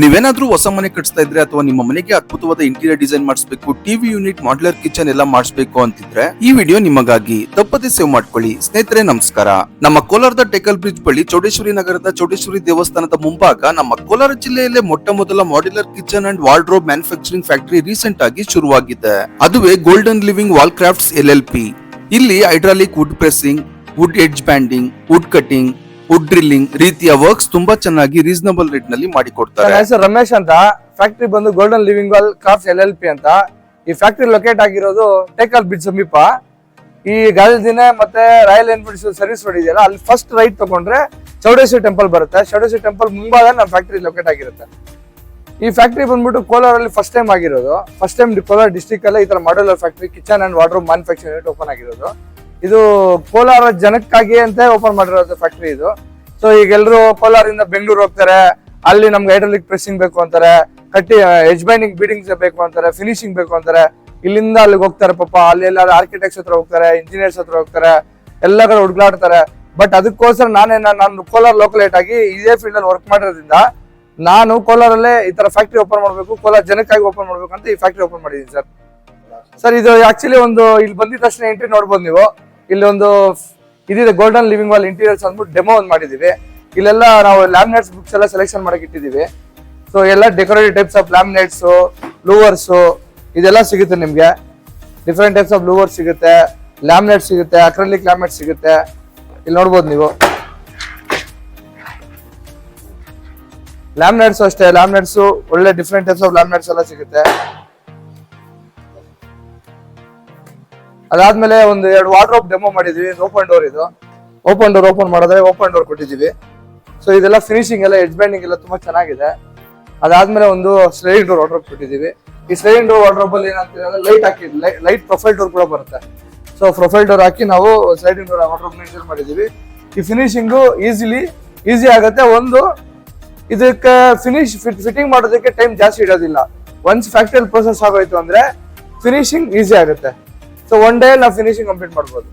ನೀವೇನಾದ್ರೂ ಹೊಸ ಮನೆ ಕಟ್ಸ್ತಾ ಇದ್ರೆ ಅಥವಾ ನಿಮ್ಮ ಮನೆಗೆ ಅದ್ಭುತವಾದ ಇಂಟೀರಿಯರ್ ಡಿಸೈನ್ ಮಾಡಿಸಬೇಕು ಟಿವಿ ಯೂನಿಟ್ ಮಾಡ್ಯುಲರ್ ಕಿಚನ್ ಎಲ್ಲ ಮಾಡಿಸಬೇಕು ಅಂತಿದ್ರೆ ಈ ವಿಡಿಯೋ ನಿಮಗಾಗಿ ತಪ್ಪದೆ ಸೇವ್ ಮಾಡ್ಕೊಳ್ಳಿ. ಸ್ನೇಹಿತರೆ, ನಮಸ್ಕಾರ. ನಮ್ಮ ಕೋಲಾರದ ಟೆಕಲ್ ಬ್ರಿಡ್ಜ್ ಬಳಿ ಚೌಡೇಶ್ವರಿ ನಗರದ ಚೌಡೇಶ್ವರಿ ದೇವಸ್ಥಾನದ ಮುಂಭಾಗ ನಮ್ಮ ಕೋಲಾರ ಜಿಲ್ಲೆಯಲ್ಲೇ ಮೊಟ್ಟ ಮೊದಲ modular kitchen and wardrobe manufacturing factory recent ಆಗಿ ಶುರುವಾಗಿದೆ. ಅದುವೇ golden living wall crafts L L P ಇಲ್ಲಿ hydraulic wood pressing wood edge banding wood cutting wood drilling ರೀತಿಯ ವರ್ಕ್ಸ್ ತುಂಬಾ ಚೆನ್ನಾಗಿ ರೀಸನಬಲ್ ರೇಟ್ನಲ್ಲಿ ಮಾಡಿಕೊಡ್ತಾರೆ. ಹೆಸರು ರಮೇಶ್ ಅಂತ. ಫ್ಯಾಕ್ಟ್ರಿ ಬಂದು golden living wall crafts L L P ಅಂತ. ಈ ಫ್ಯಾಕ್ಟ್ರಿ ಲೊಕೇಟ್ ಆಗಿರೋದು ಟೇಕಲ್ ಬಿಡ್ ಸಮೀಪ. ಈ ಗಾಲ್ದಿನ ಮತ್ತೆ ರಾಯಲ್ ಎನ್ಫೀಲ್ಡ್ ಸರ್ವಿಸ್ ರೋಡ್ ಇದೆಯಲ್ಲ, ಅಲ್ಲಿ ಫಸ್ಟ್ ರೈಟ್ ತಗೊಂಡ್ರೆ ಚೌಡೇಶ್ವರಿ ಟೆಂಪಲ್ ಬರುತ್ತೆ. ಚೌಡೇಶ್ವರಿ ಟೆಂಪಲ್ ಮುಂಭಾಗ ನಮ್ಮ ಫ್ಯಾಕ್ಟ್ರಿ ಲೊಕೇಟ್ ಆಗಿರುತ್ತೆ. ಈ ಫ್ಯಾಕ್ಟ್ರಿ ಬಂದ್ಬಿಟ್ಟು ಕೋಲಾರಲ್ಲಿ ಫಸ್ಟ್ ಟೈಮ್ ಆಗಿರೋದು. ಫಸ್ಟ್ ಟೈಮ್ ಕೋಲಾರ ಡಿಸ್ಟಿಕ್ ಅಲ್ಲೇ ಈ ತರ modular factory kitchen and water manufacturing open ಆಗಿರೋದು. ಇದು ಕೋಲಾರ ಜನಕ್ಕಾಗಿ ಅಂತ ಓಪನ್ ಮಾಡಿರೋದು ಫ್ಯಾಕ್ಟ್ರಿ ಇದು. ಸೊ ಈಗ ಎಲ್ಲರೂ ಕೋಲಾರಿಂದ ಬೆಂಗಳೂರು ಹೋಗ್ತಾರೆ, ಅಲ್ಲಿ ನಮ್ಗೆ ಹೈಡ್ರಾಲಿಕ್ ಪ್ರೆಸ್ಸಿಂಗ್ ಬೇಕು ಅಂತಾರೆ, ಕಟ್ಟಿ ಎಜ್ ಬೈಂಡಿಂಗ್ ಬೀಡಿಂಗ್ಸ್ ಬೇಕು ಅಂತಾರೆ ಫಿನಿಶಿಂಗ್ ಬೇಕು ಅಂತಾರೆ. ಇಲ್ಲಿಂದ ಅಲ್ಲಿಗೆ ಹೋಗ್ತಾರೆ ಪಾಪ, ಅಲ್ಲಿ ಎಲ್ಲ ಆರ್ಕಿಟೆಕ್ಟ್ಸ್ ಹತ್ರ ಹೋಗ್ತಾರೆ ಇಂಜಿನಿಯರ್ಸ್ ಹತ್ರ ಹೋಗ್ತಾರೆ ಎಲ್ಲ ಕಡೆ ಹುಡುಗಾಡ್ತಾರೆ ಬಟ್ ಅದಕ್ಕೋಸ್ಕರ ನಾನೇನ, ನಾನು ಕೋಲಾರ ಲೋಕಲೇಟ್ ಆಗಿ ಇದೇ ಫೀಲ್ಡ್ ಅಲ್ಲಿ ವರ್ಕ್ ಮಾಡಿರೋದ್ರಿಂದ, ನಾನು ಕೋಲಾರಲ್ಲೇ ಈ ತರ ಫ್ಯಾಕ್ಟ್ರಿ ಓಪನ್ ಮಾಡಬೇಕು, ಕೋಲಾರ ಜನಕ್ಕಾಗಿ ಓಪನ್ ಮಾಡ್ಬೇಕು ಅಂತ ಈ ಫ್ಯಾಕ್ಟ್ರಿ ಓಪನ್ ಮಾಡಿದ್ದೀನಿ ಸರ್ ಸರ್ ಇದು ಆಕ್ಚುಲಿ ಒಂದು, ಇಲ್ಲಿ ಬಂದಿದ ತಕ್ಷಣ ಎಂಟ್ರಿ ನೋಡ್ಬೋದು ನೀವು. ಇಲ್ಲಿ ಒಂದು ಇದಿದೆ ಗೋಲ್ಡನ್ ಲಿವಿಂಗ್ ವಾಲ್ ಇಂಟೀರಿಯರ್ಸ್ ಅಂದ್ಬಿಟ್ಟು ಡೆಮೋ ಒಂದು ಮಾಡಿದೀವಿ ಇಲ್ಲೆಲ್ಲ ನಾವು ಲ್ಯಾಮಿನೇಟ್ಸ್ ಬುಕ್ಸ್ ಎಲ್ಲ ಸೆಲೆಕ್ಷನ್ ಮಾಡಕ್ ಇಟ್ಟಿದ್ದೀವಿ. ಸೊ ಎಲ್ಲ decorative types of laminates louvers ಇದೆಲ್ಲ ಸಿಗುತ್ತೆ ನಿಮಗೆ. ಡಿಫ್ರೆಂಟ್ ಟೈಪ್ಸ್ ಆಫ್ ಲೂವರ್ಸ್ ಸಿಗುತ್ತೆ ಲ್ಯಾಮಿನೇಟ್ ಸಿಗುತ್ತೆ ಅಕ್ರಲಿಕ್ ಲ್ಯಾಮಿನೇಟ್ ಸಿಗುತ್ತೆ. ಇಲ್ಲಿ ನೋಡ್ಬೋದು ನೀವು. ಲ್ಯಾಮಿನೇಟ್ಸ್ ಅಷ್ಟೇ ಲ್ಯಾಮಿನೇಟ್ಸು ಒಳ್ಳೆ ಡಿಫ್ರೆಂಟ್ ಟೈಪ್ಸ್ ಆಫ್ ಲ್ಯಾಮಿನೇಟ್ಸ್ ಎಲ್ಲ ಸಿಗುತ್ತೆ. ಅದಾದ್ಮೇಲೆ ಒಂದು ಎರಡು ವಾರ್ಡ್ರೋಪ್ ಡೆಮೋ ಮಾಡಿದ್ವಿ ಓಪನ್ ಡೋರ್ ಇದು. ಓಪನ್ ಡೋರ್ ಓಪನ್ ಮಾಡಿದ್ರೆ ಓಪನ್ ಡೋರ್ ಕೊಟ್ಟಿದ್ದೀವಿ. ಸೊ ಇದೆಲ್ಲ ಫಿನಿಶಿಂಗ್ ಎಲ್ಲ ಎಡ್ಜ್ ಬ್ಯಾಂಡಿಂಗ್ ಎಲ್ಲ ತುಂಬಾ ಚೆನ್ನಾಗಿದೆ. ಅದಾದ್ಮೇಲೆ ಒಂದು ಸ್ಲೈಡಿಂಗ್ ಡೋರ್ ವಾರ್ಡ್ರೋಬ್ ಕೊಟ್ಟಿದ್ದೀವಿ. ಈ ಸ್ಲೈಡಿಂಗ್ ಡೋರ್ ವಾರ್ಡ್ರೋಬ್ ಅಲ್ಲಿ ಅಂದ್ರೆ ಲೈಟ್ ಹಾಕಿ ಲೈಟ್ ಪ್ರೊಫೈಲ್ ಡೋರ್ ಕೂಡ ಬರುತ್ತೆ. ಸೊ ಪ್ರೊಫೈಲ್ ಡೋರ್ ಹಾಕಿ ನಾವು ಸ್ಲೈಡಿಂಗ್ ಡೋರ್ ವಾರ್ಡ್ರೋಬ್ ಮೇಂಟೈನ್ ಮಾಡಿದ್ದೀವಿ. ಈ ಫಿನಿಶಿಂಗು ಈಸಿಲಿ ಈಸಿ ಆಗುತ್ತೆ. ಒಂದು, ಇದಕ್ಕೆ ಫಿನಿಶ್ ಫಿಟ್ಟಿಂಗ್ ಮಾಡೋದಕ್ಕೆ ಟೈಮ್ ಜಾಸ್ತಿ ಇಡೋದಿಲ್ಲ ಒನ್ಸ್ ಫ್ಯಾಕ್ಟ್ರಿಯಲ್ಲಿ ಪ್ರೊಸೆಸ್ ಆಗೋಯ್ತು ಅಂದ್ರೆ ಫಿನಿಶಿಂಗ್ ಈಸಿ ಆಗುತ್ತೆ. ಸೊ ಒನ್ ಡೇ ನಾವು ಫಿನಿಶಿಂಗ್ ಕಂಪ್ಲೀಟ್ ಮಾಡ್ಬೋದು.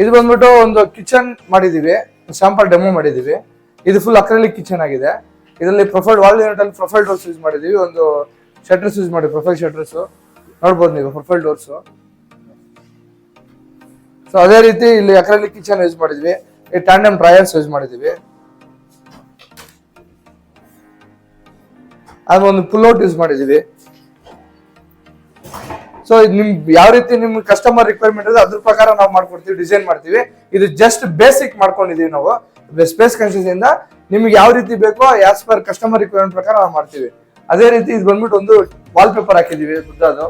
ಇದು ಬಂದ್ಬಿಟ್ಟು ಒಂದು ಕಿಚನ್ ಮಾಡಿದೀವಿ. ಸ್ಯಾಂಪಲ್ ಡೆಮೋ ಮಾಡಿದೀವಿ. ಇದು ಫುಲ್ ಅಕ್ರಲಿಕ್ ಕಿಚನ್ ಆಗಿದೆ. ಇದರಲ್ಲಿ profile wall unit profile doors use ಮಾಡಿದೀವಿ. ಒಂದು ಶಟರ್ಸ್ ಯೂಸ್ ಮಾಡಿ ಪ್ರೊಫೈಲ್ ಶಟರ್ಸ್ ನೋಡ್ಬೋದು ನೀವು ಪ್ರೊಫೈಲ್ ಡೋರ್ಸ್ ಸೊ ಅದೇ ರೀತಿ ಇಲ್ಲಿ ಅಕ್ರಲಿಕ್ ಕಿಚನ್ ಯೂಸ್ ಮಾಡಿದ್ವಿ. ಈ ಟ್ಯಾಂಡಮ್ ಡ್ರಯರ್ಸ್ ಯೂಸ್ ಮಾಡಿದೀವಿ. ಅದೊಂದು ಪುಲ್ಔಟ್ ಯೂಸ್ ಮಾಡಿದೀವಿ. ಸೊ ನಿಮ್ ಯಾವ ರೀತಿ ನಿಮ್ ಕಸ್ಟಮರ್ ರಿಕ್ವೈರ್ಮೆಂಟ್ ಇದೆ ಅದ್ರ ಪ್ರಕಾರ ನಾವು ಮಾಡ್ಕೊಡ್ತೀವಿ ಡಿಸೈನ್ ಮಾಡ್ತೀವಿ. ಇದು ಜಸ್ಟ್ ಬೇಸಿಕ್ ಮಾಡ್ಕೊಂಡಿದೀವಿ ನಾವು. ಸ್ಪೇಸ್ ಕನ್ಸಿಸ್ ಇಂದ ನಿಮ್ಗೆ ಯಾವ ರೀತಿ ಬೇಕೋ ಆಸ್ ಪರ್ ಕಸ್ಟಮರ್ ರಿಕ್ವೈರ್ಮೆಂಟ್ ಪ್ರಕಾರ ನಾವು ಮಾಡ್ತೀವಿ. ಅದೇ ರೀತಿ ಇದು ಬಂದ್ಬಿಟ್ಟು ಒಂದು ವಾಲ್ ಪೇಪರ್ ಹಾಕಿದೀವಿ, ಬುದ್ಧದು.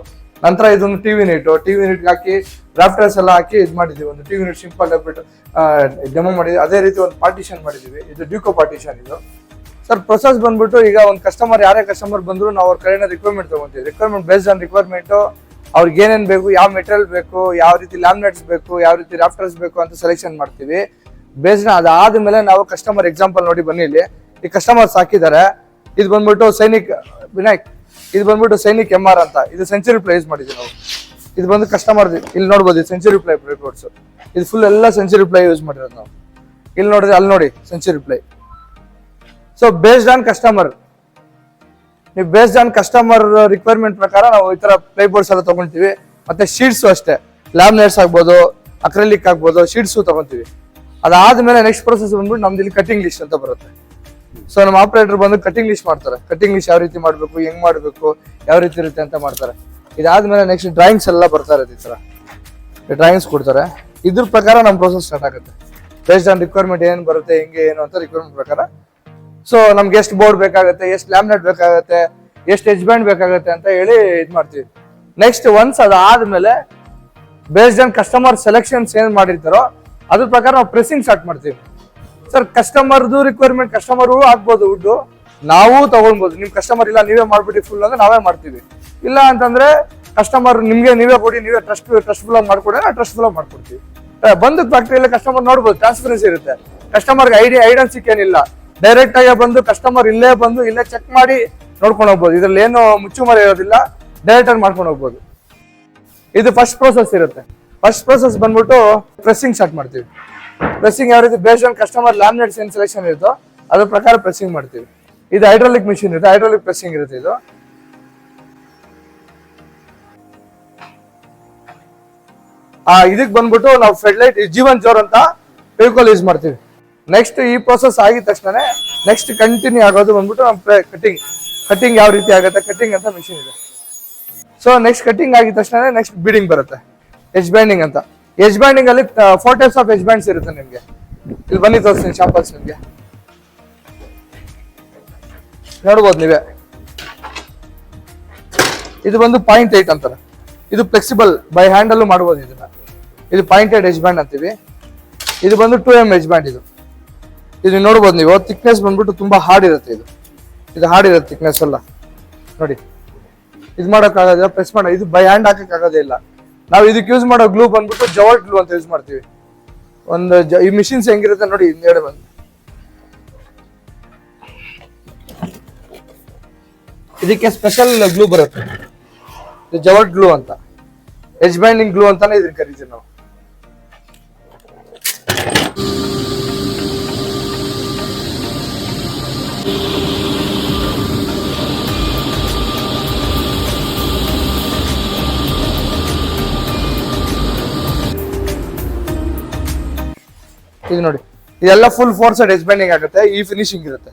ನಂತರ ಇದೊಂದು ಟಿವಿ ನೀಟು ಟಿವಿ ನೀಟ್ ಹಾಕಿ ರಾಫ್ಟರ್ಸ್ ಎಲ್ಲ ಹಾಕಿ ಇದು ಮಾಡಿದೀವಿ. ಒಂದು ಟಿವಿ ನೀಟ್ ಸಿಂಪಲ್ ಹಾಕ್ಬಿಟ್ಟು ಡೆಮೋ ಮಾಡಿದ್ವಿ. ಅದೇ ರೀತಿ ಒಂದು ಪಾರ್ಟಿಷನ್ ಮಾಡಿದೀವಿ. ಇದು ಡ್ಯೂಕೋ ಪಾರ್ಟಿಷನ್ ಇದು. ಸರ್ ಪ್ರೊಸೆಸ್ ಬಂದ್ಬಿಟ್ಟು ಈಗ ಒಂದು ಕಸ್ಟಮರ್ ಯಾರೇ ಕಸ್ಟಮರ್ ಬಂದ್ರು ನಾವು ಅವ್ರ ಕಡೆಯಿಂದ ರಿಕ್ವೈರ್ಮೆಂಟ್ ತಗೊಂತೀವಿ. ರಿಕ್ವೈರ್ಮೆಂಟ್ ಬೇಸ್ಡ್ ಆನ್ ರಿಕ್ವೈರ್ಮೆಂಟ್ ಅವ್ರಿಗೆ ಏನೇನು ಬೇಕು, ಯಾವ ಮೆಟೀರಿಯಲ್ ಬೇಕು, ಯಾವ ರೀತಿ ಲ್ಯಾಮಿನೇಟ್ಸ್ ಬೇಕು, ಯಾವ ರೀತಿ ರಾಫ್ಟರ್ಸ್ ಬೇಕು ಅಂತ ಸೆಲೆಕ್ಷನ್ ಮಾಡ್ತೀವಿ. ಬೇಸ್ನ ಅದಾದ ಮೇಲೆ ನಾವು ಕಸ್ಟಮರ್ ಎಕ್ಸಾಂಪಲ್ ನೋಡಿ ಬನ್ನಿ ಇಲ್ಲಿ. ಈ ಕಸ್ಟಮರ್ಸ್ ಹಾಕಿದ್ದಾರೆ. ಇದು ಬಂದ್ಬಿಟ್ಟು ಸೈನಿಕ್, ವಿನಾಯಕ್, ಇದು ಬಂದ್ಬಿಟ್ಟು ಸೈನಿಕ್ ಎಂ ಆರ್ ಅಂತ. ಇದು ಸೆಂಚುರಿ ಪ್ಲೇ ಯೂಸ್ ಮಾಡಿದ್ವಿ ನಾವು. ಇದು ಬಂದು ಕಸ್ಟಮರ್ ಇಲ್ಲಿ ನೋಡ್ಬೋದು ಸೆಂಚುರಿ ಪ್ಲೈ ರಿಪೋರ್ಟ್ಸ್ ಇದು ಫುಲ್ ಎಲ್ಲ ಸೆಂಚುರಿ ಪ್ಲೈ ಯೂಸ್ ಮಾಡಿರೋದು ನಾವು. ಇಲ್ಲಿ ನೋಡಿದ್ರೆ ಅಲ್ಲಿ ನೋಡಿ Century Ply so based on customer ನೀವು ಬೇಸ್ಡ್ ಆನ್ ಕಸ್ಟಮರ್ ರಿಕ್ವೈರ್ಮೆಂಟ್ ಪ್ರಕಾರ ನಾವು ಈ ತರ ಪ್ಲೇ ಬೋರ್ಡ್ಸ್ ಎಲ್ಲ ತಗೊಳ್ತೀವಿ ಮತ್ತೆ ಶೀಟ್ಸ್ ಅಷ್ಟೇ. ಲ್ಯಾಮಿನೇಟ್ಸ್ ಆಗ್ಬೋದು ಅಕ್ರೆಲಿಕ್ ಆಗ್ಬೋದು ಶೀಟ್ಸು ತಗೊಂತೀವಿ. ಅದಾದ್ಮೇಲೆ ನೆಕ್ಸ್ಟ್ ಪ್ರೊಸೆಸ್ ಬಂದ್ಬಿಟ್ಟು ನಮ್ದು ಇಲ್ಲಿ ಕಟಿಂಗ್ ಲಿಸ್ಟ್ ಅಂತ ಬರುತ್ತೆ. ಸೊ ನಮ್ಮ ಆಪರೇಟರ್ ಬಂದು ಕಟಿಂಗ್ ಲಿಸ್ಟ್ ಮಾಡ್ತಾರೆ. ಕಟಿಂಗ್ ಲಿಸ್ಟ್ ಯಾವ ರೀತಿ ಮಾಡಬೇಕು, ಹೆಂಗ್ ಮಾಡಬೇಕು, ಯಾವ ರೀತಿ ಇರುತ್ತೆ ಅಂತ ಮಾಡ್ತಾರೆ. ಇದಾದ್ಮೇಲೆ ನೆಕ್ಸ್ಟ್ ಡ್ರಾಯಿಂಗ್ಸ್ ಎಲ್ಲ ಬರ್ತಾ ಇರುತ್ತೆ ಈ ತರ. ಡ್ರಾಯಿಂಗ್ಸ್ ಕೊಡ್ತಾರೆ. ಇದ್ರ ಪ್ರಕಾರ ನಮ್ಮ ಪ್ರೊಸೆಸ್ ಸ್ಟಾರ್ಟ್ ಆಗುತ್ತೆ. ಬೇಸ್ಡ್ ಆನ್ ರಿಕ್ವೈರ್ಮೆಂಟ್ ಏನ್ ಬರುತ್ತೆ, ಹೆಂಗೆ ಏನು ಅಂತ ರಿಕ್ವೈರ್ಮೆಂಟ್ ಪ್ರಕಾರ ಸೊ ನಮ್ಗೆ ಎಷ್ಟು ಬೋರ್ಡ್ ಬೇಕಾಗುತ್ತೆ, ಎಷ್ಟು ಲ್ಯಾಮಿನೇಟ್ ಬೇಕಾಗುತ್ತೆ, ಎಷ್ಟು ಎಜ್ ಬ್ಯಾಂಡ್ ಬೇಕಾಗುತ್ತೆ ಅಂತ ಹೇಳಿ ಇದು ಮಾಡ್ತೀವಿ. ನೆಕ್ಸ್ಟ್ ಒನ್ಸ್ ಅದಾದ್ಮೇಲೆ ಬೇಸ್ಡ್ ಆನ್ ಕಸ್ಟಮರ್ ಸೆಲೆಕ್ಷನ್ಸ್ ಏನ್ ಮಾಡಿರ್ತಾರೋ, ಅದ್ರ ಪ್ರಕಾರ ನಾವು ಪ್ರೆಸ್ಸಿಂಗ್ ಸ್ಟಾರ್ಟ್ ಮಾಡ್ತೀವಿ. ಸರ್ ಕಸ್ಟಮರ್ದು ರಿಕ್ವೈರ್ಮೆಂಟ್ ಕಸ್ಟಮರ್ ಹಾಕ್ಬೋದು ವುಡ್ಡು ನಾವು ತಗೊಳ್ಬೋದು. ನಿಮ್ ಕಸ್ಟಮರ್ ಇಲ್ಲ, ನೀವೇ ಮಾಡ್ಬಿಟ್ಟು ಫುಲ್ ಅಂದ್ರೆ ನಾವೇ ಮಾಡ್ತೀವಿ. ಇಲ್ಲ ಅಂತಂದ್ರೆ ಕಸ್ಟಮರ್ ನಿಮ್ಗೆ ನೀವೇ ಕೊಡಿ, ನೀವೇ ಟ್ರಸ್ಟ್ ಟ್ರಸ್ಟ್ಫುಲ್ ಆಗಿ ಮಾಡ್ಕೊಡಿ ಟ್ರಸ್ಟ್ಫುಲ್ ಆಗಿ ಮಾಡ್ಕೊಡ್ತೀವಿ. ಬಂದ ಫ್ಯಾಕ್ಟ್ರಿಯಲ್ಲಿ ಕಸ್ಟಮರ್ ನೋಡ್ಬೋದು ಟ್ರಾನ್ಸ್ಪರೆನ್ಸಿ ಇರುತ್ತೆ. ಕಸ್ಟಮರ್ಗೆ ಐಡಿ ಐಡೆನ್ಸಿಕ್ ಸಿಕ್ಕೇನಿಲ್ಲ ಡೈರೆಕ್ಟ್ ಆಗಿ ಬಂದು ಕಸ್ಟಮರ್ ಇಲ್ಲೇ ಬಂದು ಇಲ್ಲೇ ಚೆಕ್ ಮಾಡಿ ನೋಡ್ಕೊಂಡು ಹೋಗ್ಬೋದು. ಇದ್ರಲ್ಲಿ ಏನು ಮುಚ್ಚುಮರೆ ಇರೋದಿಲ್ಲ ಡೈರೆಕ್ಟ್ ಆಗಿ ಮಾಡ್ಕೊಂಡು ಹೋಗ್ಬೋದು. ಇದು ಫಸ್ಟ್ ಪ್ರೋಸೆಸ್ ಇರುತ್ತೆ. ಫಸ್ಟ್ ಪ್ರೋಸೆಸ್ ಬಂದ್ಬಿಟ್ಟು ಪ್ರೆಸ್ಸಿಂಗ್ ಸ್ಟಾರ್ಟ್ ಮಾಡ್ತೀವಿ. ಪ್ರೆಸ್ಸಿಂಗ್ ಯಾವ ರೀತಿ? ಬೇಸ್ಡ್ ಆನ್ ಕಸ್ಟಮರ್ ಲ್ಯಾಮಿನೇಟ್ಸ್ ಏನು ಸೆಲೆಕ್ಷನ್ ಇರುತ್ತೋ, ಅದ್ರ ಪ್ರಕಾರ ಪ್ರೆಸ್ಸಿಂಗ್ ಮಾಡ್ತೀವಿ. ಇದು ಹೈಡ್ರಾಲಿಕ್ ಮಿಷಿನ್ ಇರುತ್ತೆ. ಹೈಡ್ರಾಲಿಕ್ ಪ್ರೆಸ್ಸಿಂಗ್ ಇರುತ್ತೆ ಇದು. ಆ ಇದಕ್ ಬಂದ್ಬಿಟ್ಟು ನಾವು ಫೆಡ್ಲೈಟ್ ಜೀವನ್ ಜೋರ್ ಅಂತ ವೆಹಿಕಲ್ ಯೂಸ್ ಮಾಡ್ತೀವಿ. ನೆಕ್ಸ್ಟ್ ಈ ಪ್ರೊಸೆಸ್ ಆಗಿದ ತಕ್ಷಣ ನೆಕ್ಸ್ಟ್ ಕಂಟಿನ್ಯೂ ಆಗೋದು ಬಂದ್ಬಿಟ್ಟು ನಮ್ಮ ಕಟಿಂಗ್ ಕಟಿಂಗ್ ಯಾವ ರೀತಿ ಆಗುತ್ತೆ? ಕಟಿಂಗ್ ಅಂತ ಮಿಷಿನ್ ಇದೆ. ಸೊ ನೆಕ್ಸ್ಟ್ ಕಟಿಂಗ್ ಆಗಿದ ತಕ್ಷಣ ನೆಕ್ಸ್ಟ್ ಬೀಡಿಂಗ್ ಬರುತ್ತೆ. ಎಜ್ ಬ್ಯಾಂಡಿಂಗ್ ಅಂತ. ಎಜ್ ಬ್ಯಾಂಡಿಂಗ್ ಅಲ್ಲಿ four types of edge bands ಇರುತ್ತೆ ನಿಮಗೆ. ಇಲ್ಲಿ ಬನ್ನಿ ತೋರಿಸ್ತೀನಿ ಶಾಂಪಲ್ಸ್ ನಿಮಗೆ. ನೋಡ್ಬೋದು ನೀವೇ. ಇದು ಬಂದು ಪಾಯಿಂಟ್ ಏಟ್ ಅಂತಾರೆ. ಇದು ಫ್ಲೆಕ್ಸಿಬಲ್ ಬೈ ಹ್ಯಾಂಡಲ್ಲೂ ಮಾಡ್ಬೋದು ಇದನ್ನ. ಇದು ಪಾಯಿಂಟೆಡ್ ಎಜ್ ಬ್ಯಾಂಡ್ ಅಂತೀವಿ. ಇದು ಬಂದು ಟೂ ಎಂ ಎಜ್ ಬ್ಯಾಂಡ್ ಇದು. ಇದು ನೋಡ್ಬೋದು ನೀವು. ಥಿಕ್ನೆಸ್ ಬಂದ್ಬಿಟ್ಟು ತುಂಬಾ ಹಾರ್ಡ್ ಇರುತ್ತೆ ಇದು. ಇದು ಹಾರ್ಡ್ ಇರುತ್ತೆ ಥಿಕ್ನೆಸ್ ಎಲ್ಲ. ನೋಡಿ. ಇದು ಮಾಡೋಕ್ಕಾಗೋದಿಲ್ಲ ಪ್ರೆಸ್ ಮಾಡೋ. ಇದು ಬೈ ಹ್ಯಾಂಡ್ ಹಾಕಕ್ಕಾಗೋದೇ ಇಲ್ಲ. ನಾವು ಇದಕ್ಕೆ ಯೂಸ್ ಮಾಡೋ ಗ್ಲೂ ಬಂದ್ಬಿಟ್ಟು ಜವಲ್ ಗ್ಲೂ ಅಂತ ಯೂಸ್ ಮಾಡ್ತೀವಿ. ಒಂದು ಈ ಮಿಷಿನ್ಸ್ ಹೆಂಗಿರುತ್ತೆ ನೋಡಿ ಹಿಂದ್ಗಡೆ ಬಂದು. ಇದಕ್ಕೆ ಸ್ಪೆಷಲ್ ಗ್ಲೂ ಬರುತ್ತೆ. ಜವಲ್ ಗ್ಲೂ ಅಂತ. ಎಜ್ ಬೈಂಡಿಂಗ್ ಗ್ಲೂ ಅಂತಾನೆ ಇದನ್ನ ಕರಿತೀವಿ ನಾವು. ಇದು ನೋಡಿ, ಇದೆಲ್ಲ ಫುಲ್ ಫೋರ್ಸ್ ಸೈಡ್ ಆಗುತ್ತೆ, ಈ ಫಿನಿಶಿಂಗ್ ಇರುತ್ತೆ.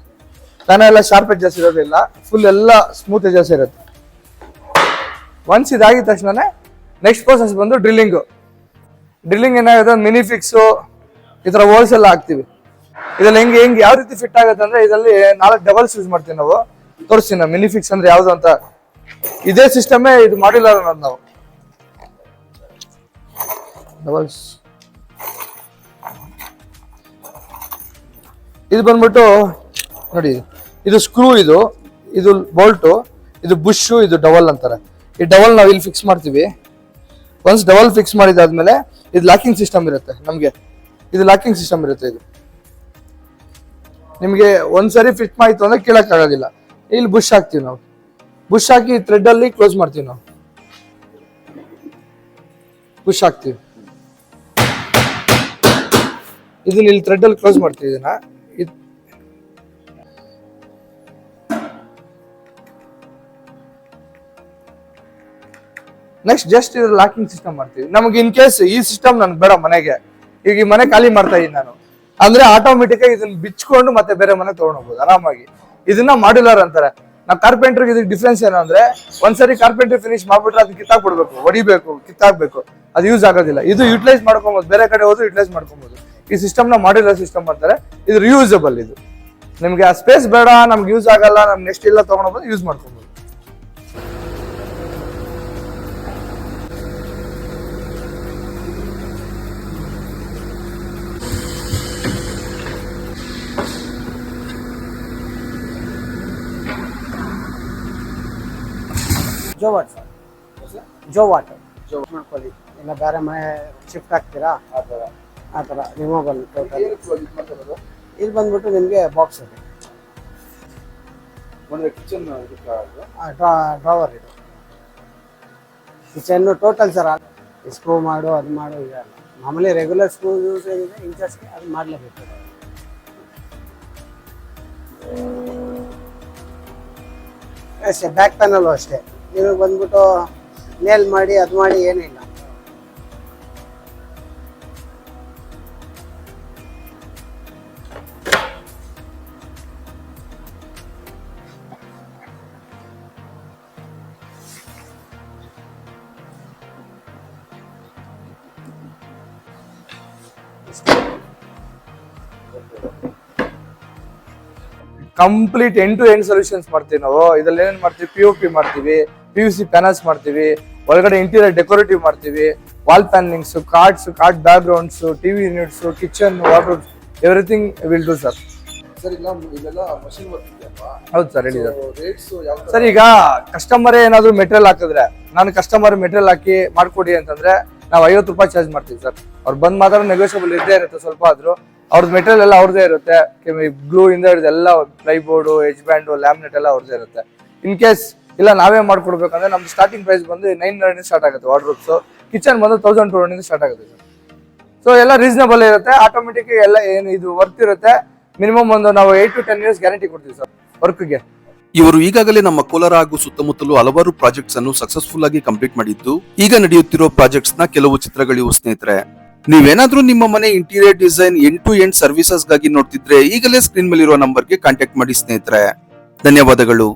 ನಾನು ಎಲ್ಲ ಶಾರ್ಪ್ ಎಡ್ಜಸ್ ಇರೋದಿಲ್ಲ ಫುಲ್ ಎಲ್ಲ ಸ್ಮೂತ್ ಎಡ್ಜಸ್ ಇರುತ್ತೆ. ಒನ್ಸ್ ಇದಾಗಿದ ತಕ್ಷಣ ನೆಕ್ಸ್ಟ್ ಪ್ರೋಸೆಸ್ ಬಂದು ಡ್ರಿಲ್ಲಿಂಗು ಡ್ರಿಲ್ಲಿಂಗ್ ಏನಾಗುತ್ತೆ ಮಿನಿ ಫಿಕ್ಸು ಈ ಥರ ಹೋಲ್ಸ್ ಎಲ್ಲ ಹಾಕ್ತಿವಿ. ಇದ್ರಲ್ಲಿ ಹೆಂಗೆ ಹೆಂಗೆ, ಯಾವ ರೀತಿ ಫಿಟ್ ಆಗುತ್ತೆ ಅಂದ್ರೆ ಇದರಲ್ಲಿ ನಾಲ್ಕು ಡಬಲ್ಸ್ ಯೂಸ್ ಮಾಡ್ತೀವಿ ನಾವು. ತೋರಿಸ್ತೀನಿ ನಾವು ಮಿನಿ ಫಿಕ್ಸ್ ಅಂದ್ರೆ ಯಾವುದು ಅಂತ. ಇದೇ ಸಿಸ್ಟಮೇ ಇದು ಮಾಡಿಲ್ಲ ಅನ್ನೋದು ನಾವು. ಡಬಲ್ಸ್ ಇದು ಬಂದ್ಬಿಟ್ಟು, ನೋಡಿ, ಇದು ಸ್ಕ್ರೂ ಇದು ಇದು ಬೋಲ್ಟು ಇದು ಬುಷು ಇದು ಡಬಲ್ ಅಂತಾರೆ. ಈ ಡಬಲ್ ನಾವು ಇಲ್ಲಿ ಫಿಕ್ಸ್ ಮಾಡ್ತೀವಿ. ಒನ್ಸ್ ಡಬಲ್ ಫಿಕ್ಸ್ ಮಾಡಿದಾದ್ಮೇಲೆ ಇದು ಲಾಕಿಂಗ್ ಸಿಸ್ಟಮ್ ಇರುತ್ತೆ ನಮಗೆ. ಇದು ಲಾಕಿಂಗ್ ಸಿಸ್ಟಮ್ ಇರುತ್ತೆ ಇದು. ನಿಮಗೆ ಒಂದ್ಸರಿ ಫಿಟ್ ಮಾಡಿತ್ತು ಅಂದ್ರೆ ಕೇಳಕ್ ಆಗೋದಿಲ್ಲ. ಇಲ್ಲಿ ಬುಷ್ ಹಾಕ್ತೀವಿ ನಾವು. ಬುಷ್ ಹಾಕಿ ಥ್ರೆಡ್ ಅಲ್ಲಿ ಕ್ಲೋಸ್ ಮಾಡ್ತೀವಿ ನಾವು. ಬುಷ್ ಹಾಕ್ತೀವಿ. ಇದನ್ನ ಇಲ್ಲಿ ಥ್ರೆಡ್ ಅಲ್ಲಿ ಕ್ಲೋಸ್ ಮಾಡ್ತೀವಿ ಇದನ್ನ. ನೆಕ್ಸ್ಟ್ ಜಸ್ಟ್ ಇದ್ರ ಲಾಕಿಂಗ್ ಸಿಸ್ಟಮ್ ಮಾಡ್ತೀವಿ. ನಮಗೆ ಇನ್ ಕೇಸ್ ಈ ಸಿಸ್ಟಮ್ ನನ್ಗೆ ಬೇಡ ಮನೆಗೆ. ಈಗ ಈ ಮನೆ ಖಾಲಿ ಮಾಡ್ತಾ ಇದ್ದೀನಿ ನಾನು. ಅಂದ್ರೆ ಆಟೋಮೆಟಿಕ್ ಆಗಿ ಇದನ್ನ ಬಿಚ್ಕೊಂಡು ಮತ್ತೆ ಬೇರೆ ಮನೆ ತಗೊಂಡ್ ಹೋಗ್ಬೋದು, ಆರಾಮಾಗಿ. ಇದನ್ನ ಮಾಡ್ಯುಲರ್ ಅಂತಾರೆ. ನಾವು ಕಾರ್ಪೆಂಟರ್ ಇದಕ್ಕೆ ಡಿಫ್ರೆನ್ಸ್ ಏನು ಅಂದ್ರೆ, ಒಂದ್ಸರಿ ಕಾರ್ಪೆಂಟರ್ ಫಿನಿಶ್ ಮಾಡ್ಬಿಟ್ರೆ ಅದನ್ನ ಕಿತ್ತಾಕ್ಬಿಡ್ಬೇಕು, ಹೊಡಿಬೇಕು, ಕಿತ್ತಾಕ್ಬೇಕು. ಅದು ಯೂಸ್ ಆಗೋದಿಲ್ಲ. ಇದು ಯುಟಿಲೈಸ್ ಮಾಡ್ಕೊಬೋದು, ಬೇರೆ ಕಡೆ ಹೋದ್ರು ಯುಟಿಲೈಸ್ ಮಾಡ್ಕೊಬೋದು. ಈ ಸಿಸ್ಟಮ್ನ ಮಾಡ್ಯುಲರ್ ಸಿಸ್ಟಮ್ ಅಂತಾರೆ. ಇದು ರಿಯೂಸಬಲ್ ಇದು. ನಿಮ್ಗೆ ಆ ಸ್ಪೇಸ್ ಬೇಡ, ನಮ್ಗೆ ಯೂಸ್ ಆಗಲ್ಲ, ನಮ್ಗೆ ನೆಕ್ಸ್ಟ್ ಇಲ್ಲ ತಗೊಂಡೋಗ್ಬೋದು ಯೂಸ್ ಮಾಡ್ಕೊಬೋದು. ಜೋ ವಾಟ್ ಸರ್ ಜೋ ವಾಟ್ ಮಾಡ್ಕೊಳ್ಳಿ. ಇಲ್ಲ ಬೇರೆ ಮನೆ ಶಿಫ್ಟ್ ಆಗ್ತೀರಾ ಆ ಥರ ರಿಮೂವಲ್ ಟೋಟಲ್ ಇಲ್ಲಿ ಬಂದ್ಬಿಟ್ಟು ನಿಮಗೆ ಬಾಕ್ಸ್ ಇದೆ. ಡ್ರಾವರ್ ಇದು ಕಿಚನ್ನು ಟೋಟಲ್ ಸರ್ ಸ್ಕ್ರೂ ಮಾಡು ಅದು ಮಾಡು ಇದೆಲ್ಲ ಮಾಮೂಲಿ ರೆಗ್ಯುಲರ್ ಸ್ಕ್ರೂ ಯೂಸ್ ಏನಿದೆ ಇಂಚಸ್ಗೆ ಅದು ಮಾಡಲೇಬೇಕು. ಅಷ್ಟೇ ಬ್ಯಾಕ್ ಪ್ಯಾನಲ್ಲು ಅಷ್ಟೇ. ನಿಮಗೆ ಬಂದ್ಬಿಟ್ಟು ಮೇಲ್ ಮಾಡಿ, ಅದು ಮಾಡಿ ಏನಿಲ್ಲ. Complete end to end solutions ಮಾಡ್ತೀವಿ ನಾವು. ಇದ್ರಲ್ಲಿ ಏನೇನು ಮಾಡ್ತೀವಿ? ಪಿ ಪಿ ಮಾಡ್ತೀವಿ. ಪಿ ಯು ಸಿ ಪ್ಯಾನಲ್ಸ್ ಮಾಡ್ತೀವಿ ಒಳಗಡೆ ಇಂಟೀರಿಯರ್ ಡೆಕೋರೇಟಿವ್ ಮಾಡ್ತೀವಿ wall panellings cards card backgrounds TV units kitchen water everything will do sir ಹೌದು ಸರ್ ಹೇಳಿ ಸರ್ ಸರ್ ಈಗ ಕಸ್ಟಮರ್ ಏನಾದ್ರು ಮೆಟೀರಿಯಲ್ ಹಾಕಿದ್ರೆ ನಾನು ಕಸ್ಟಮರ್ ಮೆಟೀರಿಯಲ್ ಹಾಕಿ ಮಾಡ್ಕೊಡಿ ಅಂತಂದ್ರೆ ನಾವು ಐವತ್ತು ರೂಪಾಯಿ ಚಾರ್ಜ್ ಮಾಡ್ತೀವಿ ಸರ್ ಅವ್ರು ಬಂದ್ ಮಾತ್ರ ನೆಗೋಷಿಯಬಲ್ ಇದ್ದೇ ಇರುತ್ತೆ ಸ್ವಲ್ಪ ಆದ್ರೂ. ಅವ್ರದ್ದು ಮೆಟೀರಿಯಲ್ ಎಲ್ಲ ಅವ್ರದ್ದೇ ಇರುತ್ತೆ. ಗ್ಲೂ ಇಂದ ಹಿಡಿದು ಎಲ್ಲ ply board edge band laminate ಎಲ್ಲ ಅವ್ರದ್ದೇ ಇರುತ್ತೆ. ಇನ್ ಕೇಸ್ ಇಲ್ಲ, ನಾವೇ ಮಾಡ್ಕೊಡ್ಬೇಕಂದ್ರೆ ನಮ್ದು ಸ್ಟಾರ್ಟಿಂಗ್ ಪ್ರೈಸ್ ಬಂದು ನೈನ್ ಹಂಡ್ರೆಡ್ ಸ್ಟಾರ್ಟ್ ಆಗುತ್ತೆ ವಾರ್ಡ್ರೂಬ್ಸ್ ಕಿಚನ್ ಬಂದು ತೌಸಂಡ್ ಟೂ ಹಂಡ್ರೆಡ್ ಸ್ಟಾರ್ಟ್ ಆಗುತ್ತೆ ಸರ್ ಸೊ ಎಲ್ಲ ರೀಸನಬಲ್ ಇರುತ್ತೆ. ಆಟೋಮೆಟಿಕ್ ಎಲ್ಲ ಏನು ಇದು ವರ್ತ್ ಇರುತ್ತೆ. ಮಿನಿಮಮ್ ಒಂದು ನಾವು eight to ten years guarantee ಕೊಡ್ತೀವಿ ಸರ್ ವರ್ಕ್ಗೆ ಇವರು ಈಗಾಗಲೇ ನಮ್ಮ ಕೋಲಾರ ಹಾಗೂ ಸುತ್ತಮುತ್ತಲು ಹಲವಾರು ಪ್ರಾಜೆಕ್ಟ್ಸ್ ಅನ್ನು ಸಕ್ಸಸ್ಫುಲ್ ಆಗಿ ಕಂಪ್ಲೀಟ್ ಮಾಡಿದ್ದು, ಈಗ ನಡೆಯುತ್ತಿರೋ ಪ್ರಾಜೆಕ್ಟ್ಸ್ನ ಕೆಲವು ಚಿತ್ರಗಳಿವು, ಸ್ನೇಹಿತರೆ. ನೀವೇನಾದ್ರೂ ನಿಮ್ಮ ಮನೆ interior design end to end ಸರ್ವಿಸಸ್ಗಾಗಿ ನೋಡ್ತಿದ್ರೆ ಈಗಲೇ ಸ್ಕ್ರೀನ್ ಮೇಲಿರುವ ನಂಬರ್ಗೆ ಕಾಂಟ್ಯಾಕ್ಟ್ ಮಾಡಿ, ಸ್ನೇಹಿತರೆ. ಧನ್ಯವಾದಗಳು.